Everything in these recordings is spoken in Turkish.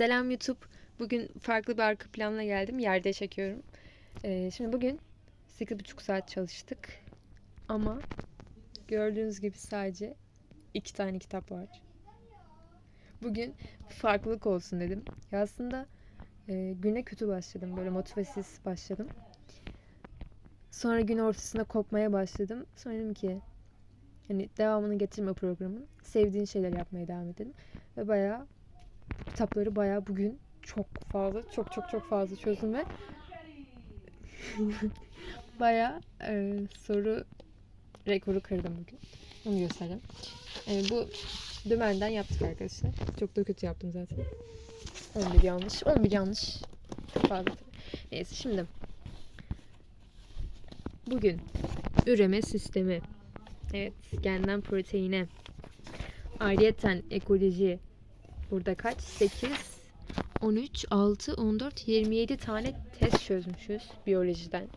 Selam YouTube. Bugün farklı bir arka planla geldim. Yerde çekiyorum. Ee, şimdi bugün 8,5 saat çalıştık. Ama gördüğünüz gibi sadece iki tane kitap var. Bugün farklılık olsun dedim. Ya aslında e, güne kötü başladım. Böyle motivasiz başladım. Sonra gün ortasında kopmaya başladım. Sonra dedim ki hani devamını getirme programın. Sevdiğin şeyler yapmaya devam edelim. Ve bayağı kitapları bayağı bugün çok fazla, çok çok çok fazla çözdüm ve bayağı e, soru rekoru kırdım bugün. Onu göstereceğim. E, bu dümenden yaptık arkadaşlar. Çok da kötü yaptım zaten. 11 yanlış. 11 yanlış. Çok fazla. Neyse şimdi. Bugün üreme sistemi. Evet. Genden proteine. Ayrıyeten ekoloji. Burada kaç? 8, 13, 6, 14, 27 tane test çözmüşüz biyolojiden.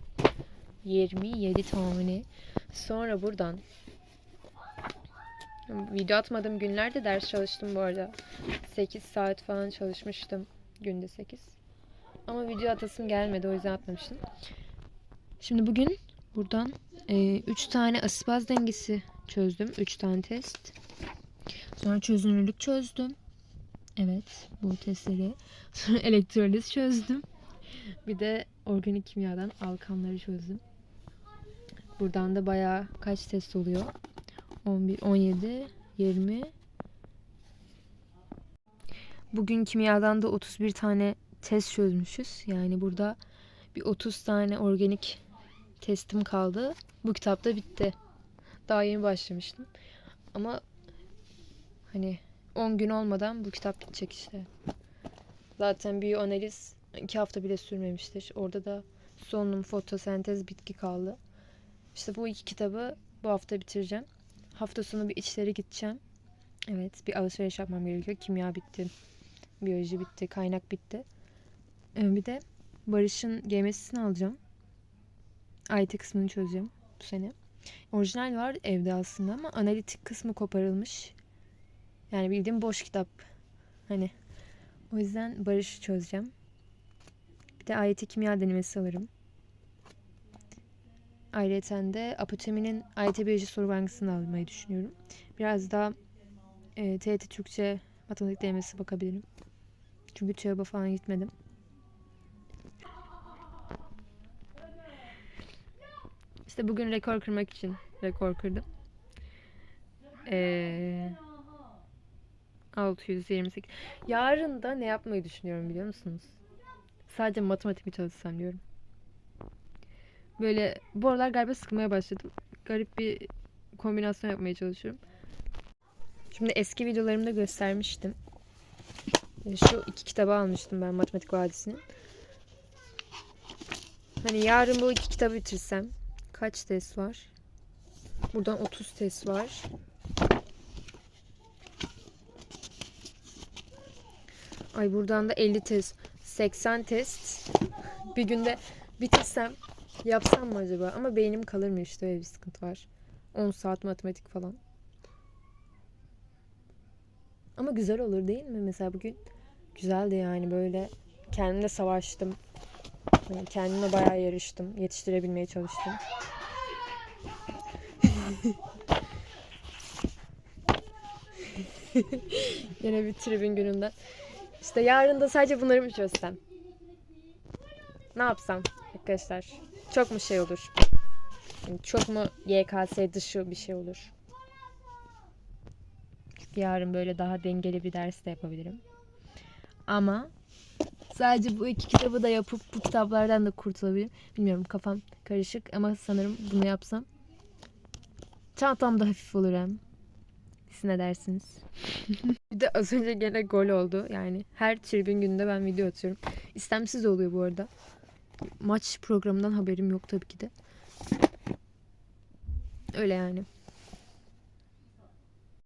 27 tane. Sonra buradan video atmadığım günlerde ders çalıştım bu arada. 8 saat falan çalışmıştım. Günde 8. Ama video atasım gelmedi o yüzden atmamıştım. Şimdi bugün buradan 3 tane asibaz dengesi çözdüm. 3 tane test. Sonra çözünürlük çözdüm. Evet bu testleri. Sonra elektroliz çözdüm. Bir de organik kimyadan alkanları çözdüm. Buradan da bayağı kaç test oluyor? 11, 17, 20. Bugün kimyadan da 31 tane test çözmüşüz. Yani burada bir 30 tane organik testim kaldı. Bu kitap da bitti. Daha yeni başlamıştım. Ama hani 10 gün olmadan bu kitap bitecek işte. Zaten biyoanaliz 2 hafta bile sürmemiştir. Orada da solunum, fotosentez, bitki kaldı. İşte bu iki kitabı bu hafta bitireceğim. Hafta sonu bir içleri gideceğim. Evet bir alışveriş yapmam gerekiyor. Kimya bitti. Biyoloji bitti. Kaynak bitti. Ee, Bir de Barış'ın GMS'ini alacağım. IT kısmını çözeceğim bu sene. Orijinal var evde aslında ama analitik kısmı koparılmış. Yani bildiğim boş kitap. Hani o yüzden Barış'ı çözeceğim. Bir de AYT kimya denemesi alırım. Ayrıca de Apoteminin AYT biyoloji soru bankasını almayı düşünüyorum. Biraz daha e, TET Türkçe matematik denemesi bakabilirim. Çünkü TÜYAB'a falan gitmedim. İşte bugün rekor kırmak için rekor kırdım. Eee 628. Yarın da ne yapmayı düşünüyorum biliyor musunuz? Sadece matematik mi çalışsam diyorum. Böyle bu aralar galiba sıkmaya başladım. Garip bir kombinasyon yapmaya çalışıyorum. Şimdi eski videolarımda göstermiştim. Şu iki kitabı almıştım ben Matematik Vadisi'nin. Hani yarın bu iki kitabı bitirsem kaç test var? Buradan 30 test var. Ay buradan da 50 test, 80 test. Bir günde bitirsem yapsam mı acaba? Ama beynim kalır mı işte öyle bir sıkıntı var. 10 saat matematik falan. Ama güzel olur değil mi? Mesela bugün güzeldi yani böyle kendimle savaştım. Yani kendimle bayağı yarıştım. Yetiştirebilmeye çalıştım. Yine bir tribün gününden. İşte yarın da sadece bunları mı çözsem? Ne yapsam arkadaşlar? Çok mu şey olur? Yani Çok mu YKS dışı bir şey olur? Çünkü yarın böyle daha dengeli bir ders de yapabilirim. Ama sadece bu iki kitabı da yapıp bu kitaplardan da kurtulabilirim. Bilmiyorum kafam karışık ama sanırım bunu yapsam çantam da hafif olur hem. Siz ne dersiniz? Bir de az önce gene gol oldu. Yani her tribün günde ben video atıyorum. İstemsiz oluyor bu arada. Maç programından haberim yok tabii ki de. Öyle yani.